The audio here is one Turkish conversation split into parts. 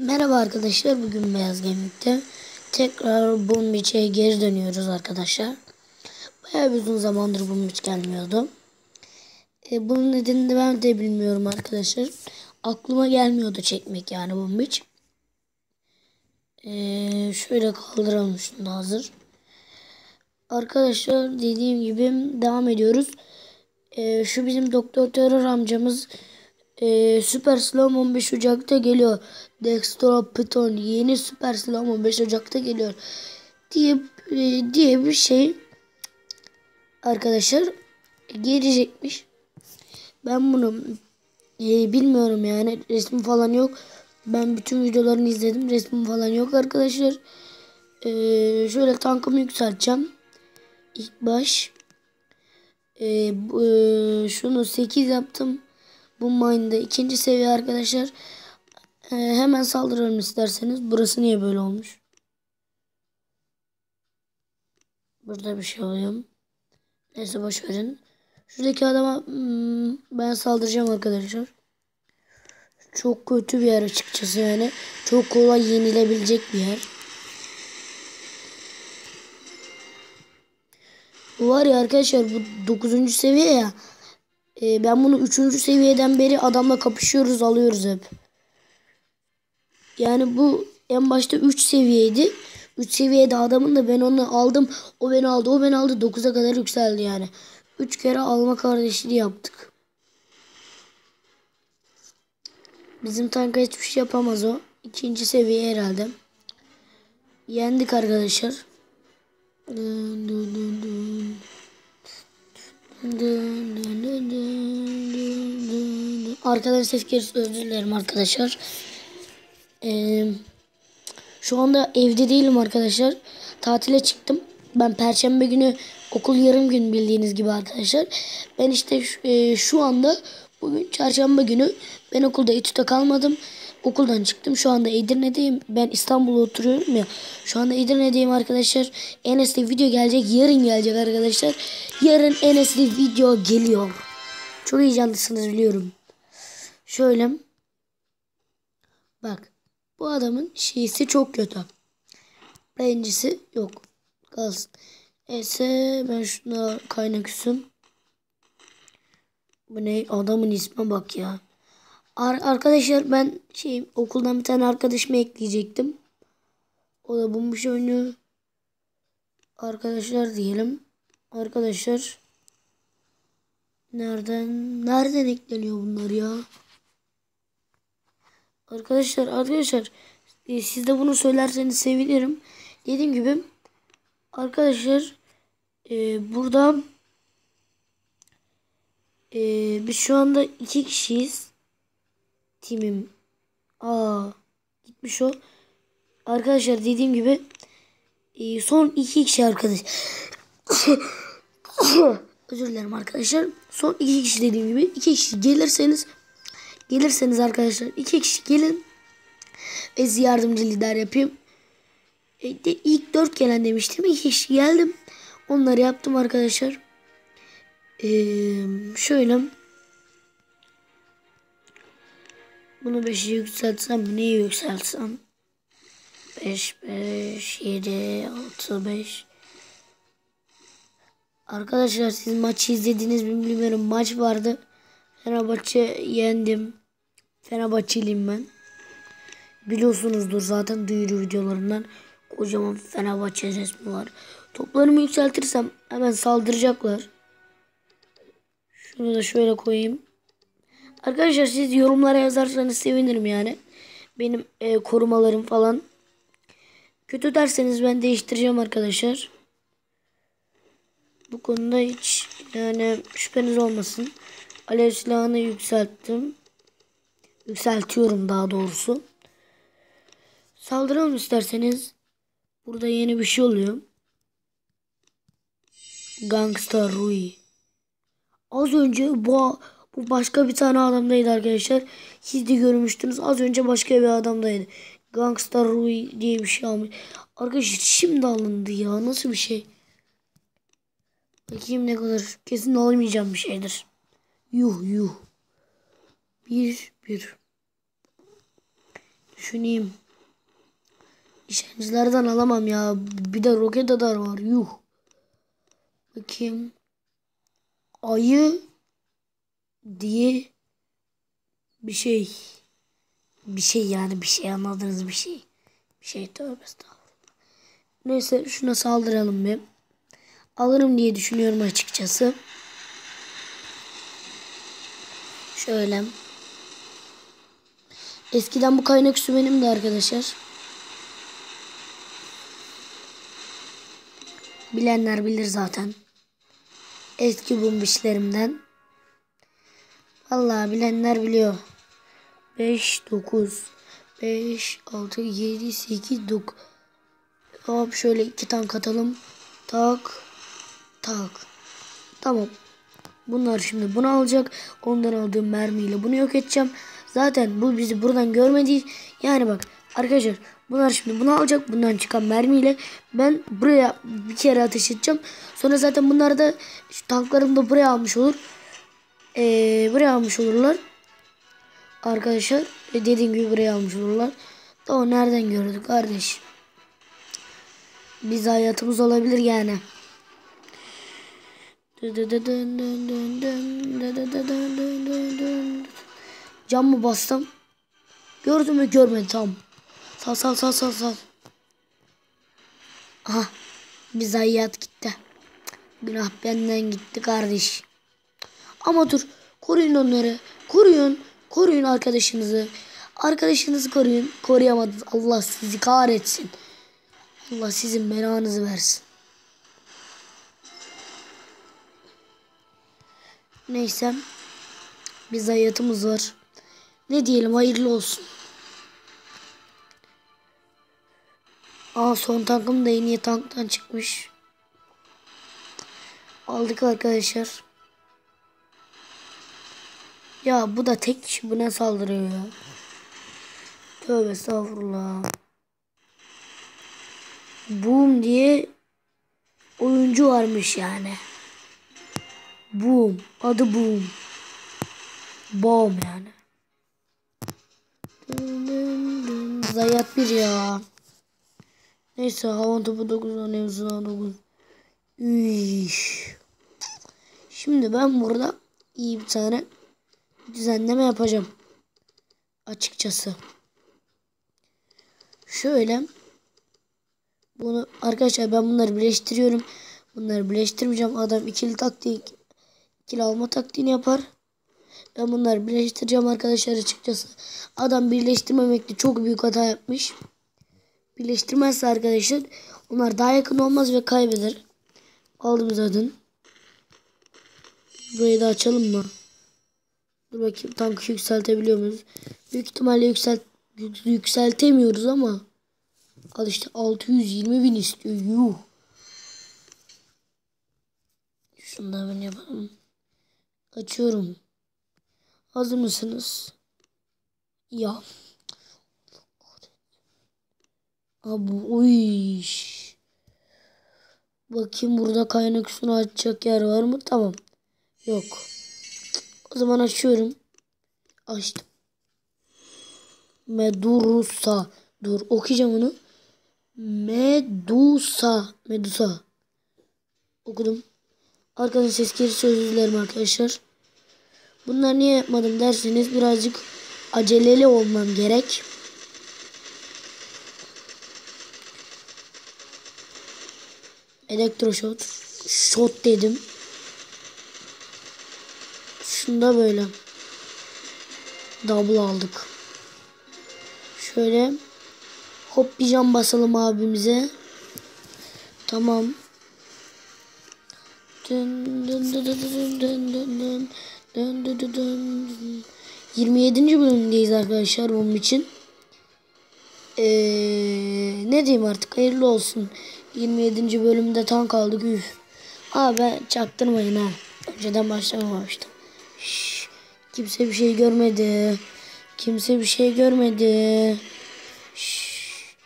Merhaba arkadaşlar. Bugün Beyaz Gemik'te tekrar Boom Beach'e geri dönüyoruz arkadaşlar. Bayağı bir uzun zamandır Boom Beach gelmiyordu. E, bunun nedenini ben de bilmiyorum arkadaşlar. Aklıma gelmiyordu çekmek yani Boom Beach. E, şöyle kaldıralım şunu hazır. Arkadaşlar dediğim gibi devam ediyoruz. E, şu bizim Doktor Terör amcamız ee, Super Slam 15 Ocak'ta geliyor. Dextro Python yeni Super Slam 15 Ocak'ta geliyor. Diye e, diye bir şey arkadaşlar gelecekmiş. Ben bunu e, bilmiyorum yani resmi falan yok. Ben bütün videolarını izledim. Resmi falan yok arkadaşlar. E, şöyle tankımı yükselteceğim. İlk baş. E, e, şunu 8 yaptım. Bu mine'da ikinci seviye arkadaşlar. Ee, hemen saldıralım isterseniz. Burası niye böyle olmuş? Burada bir şey oluyor. Neyse boş verin. Şuradaki adama hmm, ben saldıracağım arkadaşlar. Çok kötü bir yer açıkçası yani. Çok kolay yenilebilecek bir yer. Var ya arkadaşlar bu 9. seviye ya. Ee, ben bunu 3. seviyeden beri adamla kapışıyoruz alıyoruz hep. Yani bu en başta 3 seviyeydi. 3 seviyede adamın da ben onu aldım. O beni aldı o beni aldı. 9'a kadar yükseldi yani. 3 kere alma kardeşliği yaptık. Bizim tanka hiçbir şey yapamaz o. İkinci seviye herhalde. Yendik arkadaşlar. Dün dün dün dün. Arkadan ses gerisi özür dilerim arkadaşlar. Ee, şu anda evde değilim arkadaşlar. Tatile çıktım. Ben perşembe günü okul yarım gün bildiğiniz gibi arkadaşlar. Ben işte şu, e, şu anda bugün çarşamba günü ben okulda İTÜ'de kalmadım. Okuldan çıktım. Şu anda Edirne'deyim. Ben İstanbul'da oturuyorum ya. Şu anda Edirne'deyim arkadaşlar. Enes'te video gelecek. Yarın gelecek arkadaşlar. Yarın Enes'te video geliyor. Çok heyecanlısınız biliyorum. Şöyle. Bak. Bu adamın şeysi çok kötü. Birincisi yok. Kalsın. Neyse ben şuna kaynak üstüm. Bu ne? Adamın isme bak ya. Ar arkadaşlar ben şey okuldan bir tane arkadaşımı ekleyecektim. O da bulmuş oyunu. Arkadaşlar diyelim. Arkadaşlar. Nereden nereden ekleniyor bunlar ya? Arkadaşlar arkadaşlar e, siz de bunu söylerseniz sevinirim. Dediğim gibi arkadaşlar e, burada e, biz şu anda iki kişiyiz timim. Aa gitmiş o. Arkadaşlar dediğim gibi e, son iki kişi arkadaş. Özür dilerim arkadaşlar. Son iki kişi dediğim gibi iki kişi gelirseniz gelirseniz arkadaşlar iki kişi gelin ve size yardımcı lider yapayım. E, de, ilk dört gelen demiştim. iki kişi geldim. Onları yaptım arkadaşlar. Ee, şöyle Bunu 5'e yükseltsem neyi yükseltsem? 5, 5, 7, 6, 5. Arkadaşlar siz maçı izlediniz mi bilmiyorum. Maç vardı. Fenerbahçe yendim. Fenerbahçeliyim ben. Biliyorsunuzdur zaten duyuru videolarından. Kocaman Fenerbahçe resmi var. Toplarımı yükseltirsem hemen saldıracaklar. Şunu da şöyle koyayım. Arkadaşlar siz yorumlara yazarsanız sevinirim yani. Benim e, korumalarım falan. Kötü derseniz ben değiştireceğim arkadaşlar. Bu konuda hiç yani şüpheniz olmasın. Alev silahını yükselttim. Yükseltiyorum daha doğrusu. Saldıralım isterseniz. Burada yeni bir şey oluyor. Gangsta Rui. Az önce bu bu başka bir tane adamdaydı arkadaşlar. Siz de görmüştünüz. Az önce başka bir adamdaydı. Gangster Rui diye bir şey almış. Arkadaşlar şimdi alındı ya. Nasıl bir şey? Bakayım ne kadar. Kesin alamayacağım bir şeydir. Yuh yuh. Bir bir. Düşüneyim. İşkencilerden alamam ya. Bir de roket adar var. Yuh. Bakayım. Ayı diye bir şey. Bir şey yani bir şey anladınız bir şey. Bir şey tövbe estağfurullah. Neyse şuna saldıralım bir. Alırım diye düşünüyorum açıkçası. Şöyle. Eskiden bu kaynak su benim de arkadaşlar. Bilenler bilir zaten. Eski bumbişlerimden. Vallahi bilenler biliyor. 5, 9, 5, 6, 7, 8, 9. Hop şöyle iki tank atalım. Tak. Tak. Tamam. Bunlar şimdi bunu alacak. Ondan aldığım mermiyle bunu yok edeceğim. Zaten bu bizi buradan görmedi. Yani bak arkadaşlar bunlar şimdi bunu alacak. Bundan çıkan mermiyle ben buraya bir kere ateş edeceğim. Sonra zaten bunlar da şu tanklarım da buraya almış olur. Ee, buraya almış olurlar. Arkadaşlar e dediğim gibi buraya almış olurlar. Da o nereden gördük kardeş? Biz hayatımız olabilir yani. Cam mı bastım? Gördü mü görmedi tam. Sal sal sal sal sal. Aha. Bir zayiat gitti. Günah benden gitti kardeş. Ama dur. Koruyun onları. Koruyun. Koruyun arkadaşınızı. Arkadaşınızı koruyun. Koruyamadınız. Allah sizi kahretsin. Allah sizin belanızı versin. Neyse. Bir zayiatımız var. Ne diyelim hayırlı olsun. Aa son tankım da yeni tanktan çıkmış. Aldık arkadaşlar. Ya bu da tek kişi buna saldırıyor ya. Tövbe estağfurullah. Boom diye oyuncu varmış yani. Boom. Adı Boom. Boom yani. Zayat bir ya. Neyse havan topu 9 nevzuna 9. Üş. Şimdi ben burada iyi bir tane düzenleme yapacağım. Açıkçası. Şöyle. Bunu arkadaşlar ben bunları birleştiriyorum. Bunları birleştirmeyeceğim. Adam ikili taktik ikili alma taktiğini yapar. Ben bunları birleştireceğim arkadaşlar açıkçası. Adam birleştirmemekte çok büyük hata yapmış. Birleştirmezse arkadaşlar onlar daha yakın olmaz ve kaybeder. Aldım zaten. Burayı da açalım mı? Dur bakayım tankı yükseltebiliyor muyuz? Büyük ihtimalle yükselt yükseltemiyoruz ama al işte 620 bin istiyor. Yuh. Da ben yapalım. Açıyorum. Hazır mısınız? Ya. Abi oy. Bakayım burada kaynak sunu açacak yer var mı? Tamam. Yok. O zaman açıyorum. Açtım. Medusa. Dur okuyacağım onu. Medusa. Medusa. Okudum. Arkadan ses gelirse özür dilerim arkadaşlar. Bunları niye yapmadım derseniz birazcık aceleli olmam gerek. Elektroşot. Shot dedim. Şunda böyle. Double aldık. Şöyle hop bir cam basalım abimize. Tamam. Dın dın dın dın dın dın dın. Dön, dön, dön, dön. 27. bölümdeyiz arkadaşlar bunun için. Ee, ne diyeyim artık hayırlı olsun. 27. bölümde tank aldık üf. Abi çaktırmayın ha. Önceden başlamamıştım. Şş, kimse bir şey görmedi. Kimse bir şey görmedi. Şş,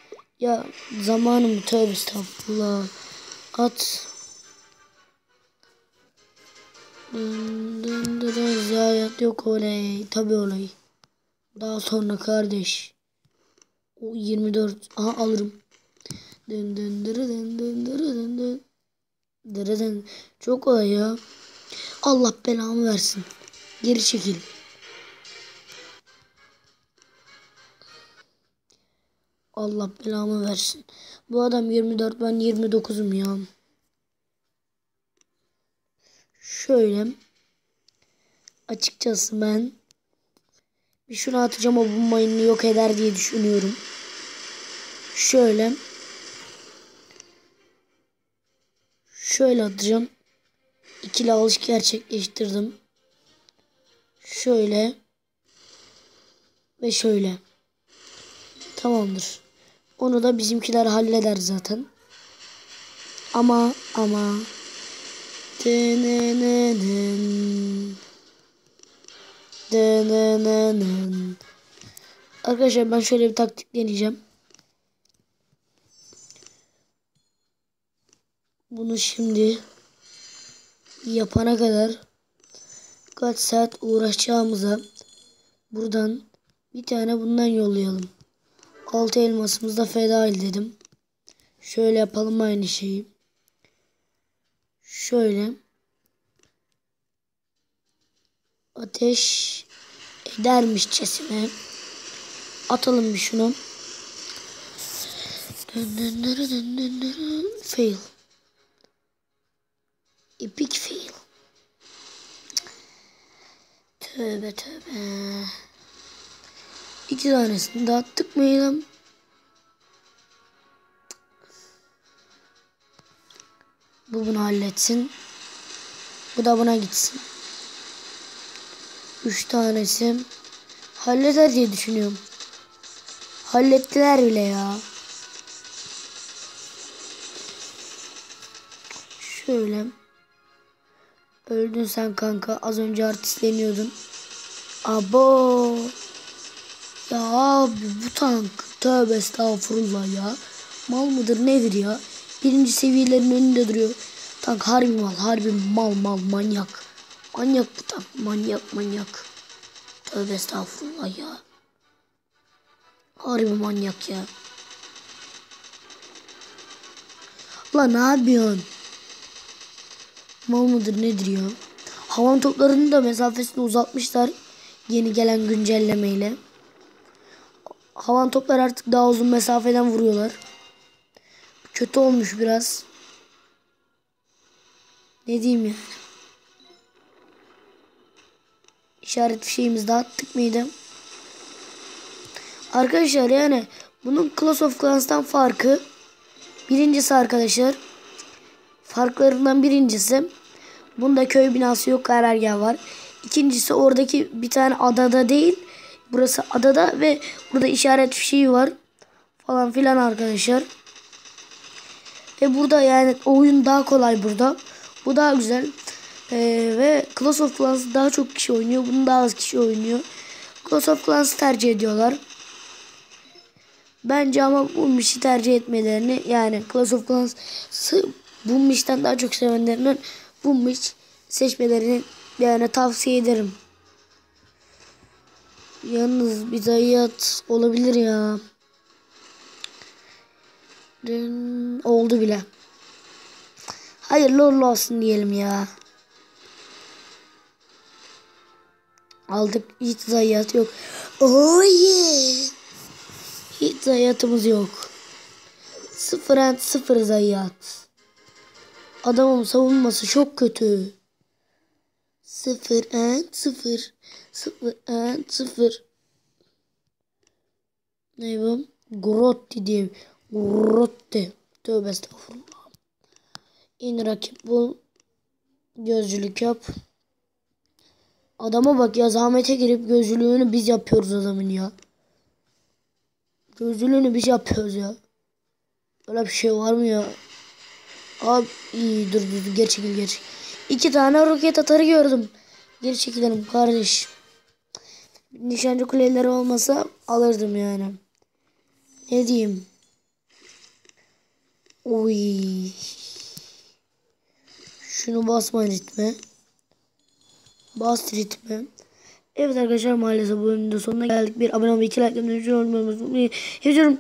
ya zamanım tövbe estağfurullah. At. Dın Zayiat yok olay. Tabi olay. Daha sonra kardeş. O 24. Aha alırım. Dın dın dırı dın dın dırı dın dın. Dırı dın. Çok kolay ya. Allah belamı versin. Geri çekil. Allah belamı versin. Bu adam 24 ben 29'um ya. Şöyle. Açıkçası ben bir şunu atacağım o bu mayını yok eder diye düşünüyorum. Şöyle. Şöyle atacağım. İkili alış gerçekleştirdim. Şöyle. Ve şöyle. Tamamdır. Onu da bizimkiler halleder zaten. Ama ama. Dınınının. Arkadaşlar ben şöyle bir taktik deneyeceğim. Bunu şimdi yapana kadar kaç saat uğraşacağımıza buradan bir tane bundan yollayalım. Altı elmasımızı da feda dedim. Şöyle yapalım aynı şeyi. Şöyle ateş edermişçesine atalım bir şunu. Fail. Epic fail. Tövbe tövbe. İki tanesini de attık mı Bu bunu halletsin. Bu da buna gitsin. Üç tanesi halleder diye düşünüyorum. Hallettiler bile ya. Şöyle. Öldün sen kanka. Az önce artistleniyordun. Abo. Ya abi bu tank. Tövbe estağfurullah ya. Mal mıdır nedir ya? Birinci seviyelerin önünde duruyor. Tank harbi mal. Harbi mal mal manyak. Manyak bu tank. Manyak manyak. Tövbe estağfurullah ya. Harbi manyak ya. Lan ne yapıyorsun? Mal mıdır nedir ya? Havan toplarının da mesafesini uzatmışlar. Yeni gelen güncellemeyle. Havan toplar artık daha uzun mesafeden vuruyorlar. Kötü olmuş biraz. Ne diyeyim ya? İşaret şeyimizi de attık mıydı? Arkadaşlar yani bunun Clash of Clans'tan farkı birincisi arkadaşlar farklarından birincisi bunda köy binası yok karargah var. İkincisi oradaki bir tane adada değil burası adada ve burada işaret fişeği var falan filan arkadaşlar. Ve burada yani oyun daha kolay burada. Bu daha güzel. Ee, ve Clash of Clans daha çok kişi oynuyor. Bunu daha az kişi oynuyor. Clash of Clans'ı tercih ediyorlar. Bence ama bu işi tercih etmelerini yani Clash of Clans'ı bu işten daha çok sevenlerinin bu iş seçmelerini yani tavsiye ederim. Yalnız bir zayiat olabilir ya. Dün oldu bile. Hayırlı uğurlu olsun diyelim ya. Aldık hiç zayiat yok. Oh yeah. Hiç zayiatımız yok. Sıfır and sıfır zayiat. Adamın savunması çok kötü. Sıfır and sıfır. Sıfır and sıfır. Ne bu? Grotti diye. Grotti. Tövbe estağfurullah. İn rakip bul. Gözcülük yap. Adama bak ya zahmete girip gözcülüğünü biz yapıyoruz adamın ya. Gözcülüğünü biz yapıyoruz ya. Öyle bir şey var mı ya? Abi iyi dur dur, geri çekil geri çekil. İki tane roket atarı gördüm. Geri çekilelim kardeş. Nişancı kuleleri olmasa alırdım yani. Ne diyeyim? Oy. Şunu basma ritme. Bas ritme. Evet arkadaşlar maalesef bu bölümün sonuna geldik. Bir abone olmayı, iki like yapmayı, unutmayın. Yazıyorum.